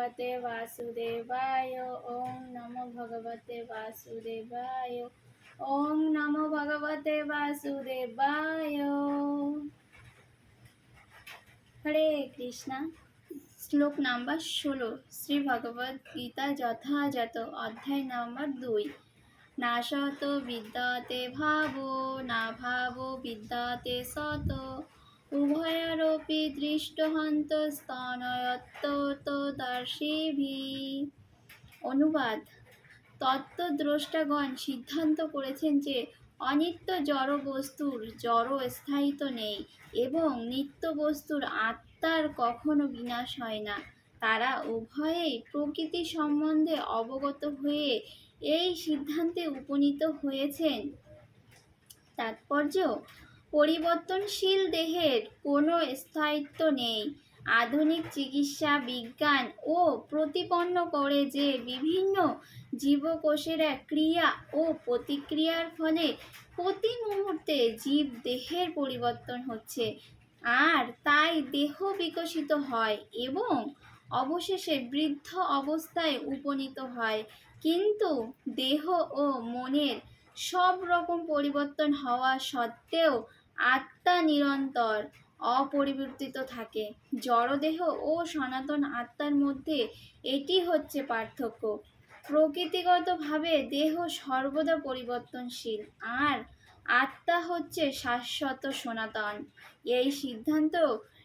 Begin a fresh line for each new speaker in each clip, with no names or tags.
ভগবতে বাসুদেবায় ওং নমো ভগবতে বাসুদেবায় ওং নমো ভগবতে বাসুদেবায় হরে কৃষ্ণা শ্লোক নাম্বার ষোলো শ্রী ভগবদ গীতা যথাযথ অধ্যায় নাম্বার দুই নাশত বিদ্যাতে ভাবো না ভাবো বিদ্যাতে সত উভয়ারপি দৃষ্টহন্ত স্তনয়ত্ত দর্শিভি অনুবাদ। তত্ত্বদ্রষ্টাগণ সিদ্ধান্ত করেছেন যে অনিত্য জড় বস্তুর জড় স্থায়িত্ব নেই এবং নিত্য বস্তুর আত্মার কখনো বিনাশ হয় না। তারা উভয়েই প্রকৃতি সম্বন্ধে অবগত হয়ে এই সিদ্ধান্তে উপনীত হয়েছেন। তাৎপর্য পরিবর্তনশীল দেহের কোনো স্থায়িত্ব নেই। আধুনিক চিকিৎসা, বিজ্ঞান ও প্রতিপন্ন করে যে বিভিন্ন জীবকোষেরা ক্রিয়া ও প্রতিক্রিয়ার ফলে প্রতি মুহূর্তে জীব দেহের পরিবর্তন হচ্ছে। আর তাই দেহ বিকশিত হয় এবং অবশেষে বৃদ্ধ অবস্থায় উপনীত হয়। কিন্তু দেহ ও মনের সব রকম পরিবর্তন হওয়া সত্ত্বেও আত্মা নিরন্তর অপরিবর্তিত থাকে। জড়দেহ ও সনাতন আত্মার মধ্যে এটি হচ্ছে পার্থক্য। প্রকৃতিগতভাবে দেহ সর্বদা পরিবর্তনশীল, আর আত্মা হচ্ছে শাশ্বত সনাতন। এই সিদ্ধান্ত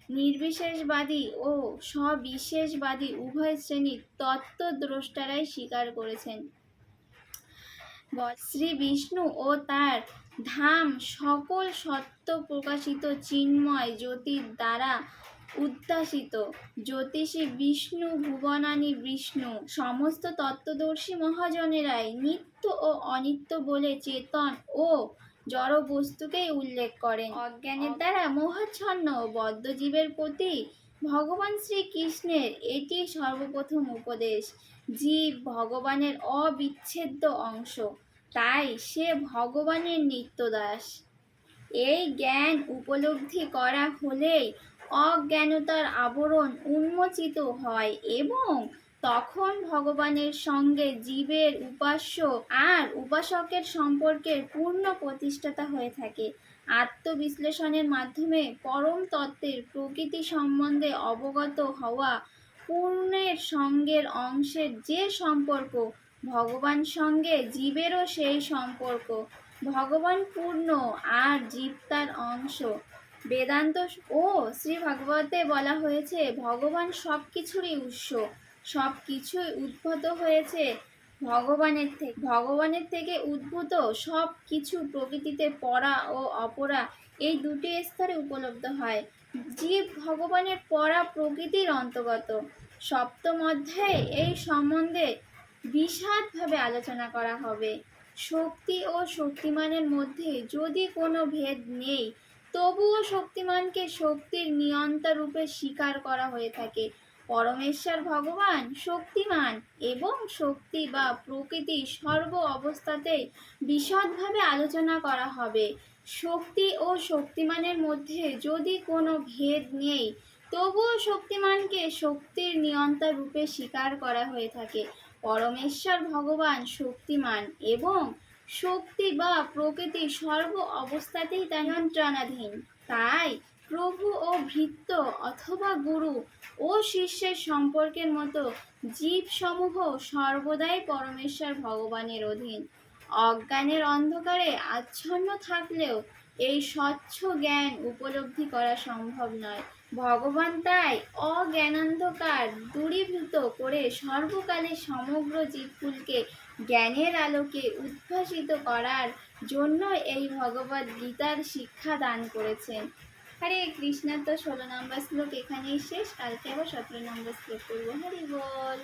নির্বিশেষবাদী ও সবিশেষবাদী উভয় শ্রেণির তত্ত্বদ্রষ্টারাই স্বীকার করেছেন। শ্রী বিষ্ণু ও তার ধাম সকল সত্য প্রকাশিত চিন্ময় জ্যোতির দ্বারা উদ্ভাসিত। জ্যোতিষী বিষ্ণু, ভুবনানী বিষ্ণু, সমস্ত তত্ত্বদর্শী মহাজনেরাই নিত্য ও অনিত্য বলে চেতন ও জড় বস্তুকেই উল্লেখ করেন। অজ্ঞানের দ্বারা মোহাচ্ছন্ন বদ্ধজীবের প্রতি ভগবান শ্রীকৃষ্ণের এটি সর্বপ্রথম উপদেশ, জীব ভগবানের অবিচ্ছেদ্য অংশ। তাই সে ভগবানের নিত্যদাস। এই জ্ঞান উপলব্ধি করা হলেই অজ্ঞানতার আবরণ উন্মোচিত হয় এবং তখন ভগবানের সঙ্গে জীবের উপাস্য আর উপাসকের সম্পর্কের পূর্ণ প্রতিষ্ঠাতা হয়ে থাকে। আত্মবিশ্লেষণের মাধ্যমে পরম তত্ত্বের প্রকৃতি সম্বন্ধে অবগত হওয়া পূর্ণের সঙ্গের অংশের যে সম্পর্ক ভগবান সঙ্গে জীবেরও সেই সম্পর্ক। ভগবান পূর্ণ আর জীব তার অংশ। বেদান্ত ও শ্রী ভাগবতে বলা হয়েছে, ভগবান সব কিছুরই উৎস সব কিছুই উদ্ভূত হয়েছে ভগবানের থেকে ভগবানের থেকে উদ্ভূত সব কিছু প্রকৃতিতে পড়া ও অপরা এই দুটি স্তরে উপলব্ধ হয়। জীব ভগবানের পড়া প্রকৃতির অন্তর্গত। সপ্তম অধ্যায়ে এই সম্বন্ধে বিশদভাবে আলোচনা করা হবে। শক্তি ও শক্তিমানের মধ্যে যদি কোনো ভেদ নেই, তবুও শক্তিমানকে শক্তির নিয়ন্তা রূপে স্বীকার করা হয়ে থাকে। পরমেশ্বর ভগবান শক্তিমান এবং শক্তি বা প্রকৃতি সর্ব অবস্থাতেই বিশদভাবে আলোচনা করা হবে। শক্তি ও শক্তিমানের মধ্যে যদি কোনো ভেদ নেই, তবুও শক্তিমানকে শক্তির নিয়ন্তা রূপে স্বীকার করা হয়ে থাকে। পরমেশ্বর ভগবান শক্তিমান এবং শক্তি বা প্রকৃতি সর্ব অবস্থাতেই তার নিয়ন্ত্রণাধীন তাই প্রভু ও ভৃত্য অথবা গুরু ও শিষ্যের সম্পর্কের মতো জীবসমূহ সর্বদাই পরমেশ্বর ভগবানের অধীন। অজ্ঞানের অন্ধকারে আচ্ছন্ন থাকলেও এই স্বচ্ছ জ্ঞান উপলব্ধি করা সম্ভব নয়। ভগবান তাই অজ্ঞানান্ধকার, দূরীভূত করে সর্বকালে সমগ্র জীবকুলকে জ্ঞানের আলোকে উদ্ভাসিত করার জন্য এই ভগবদ গীতার শিক্ষা দান করেছেন। হরে কৃষ্ণার তো ষোলো নম্বর শ্লোক এখানেই শেষ। কালকে আবার সতেরো নম্বর শ্লোক করব হরি বল।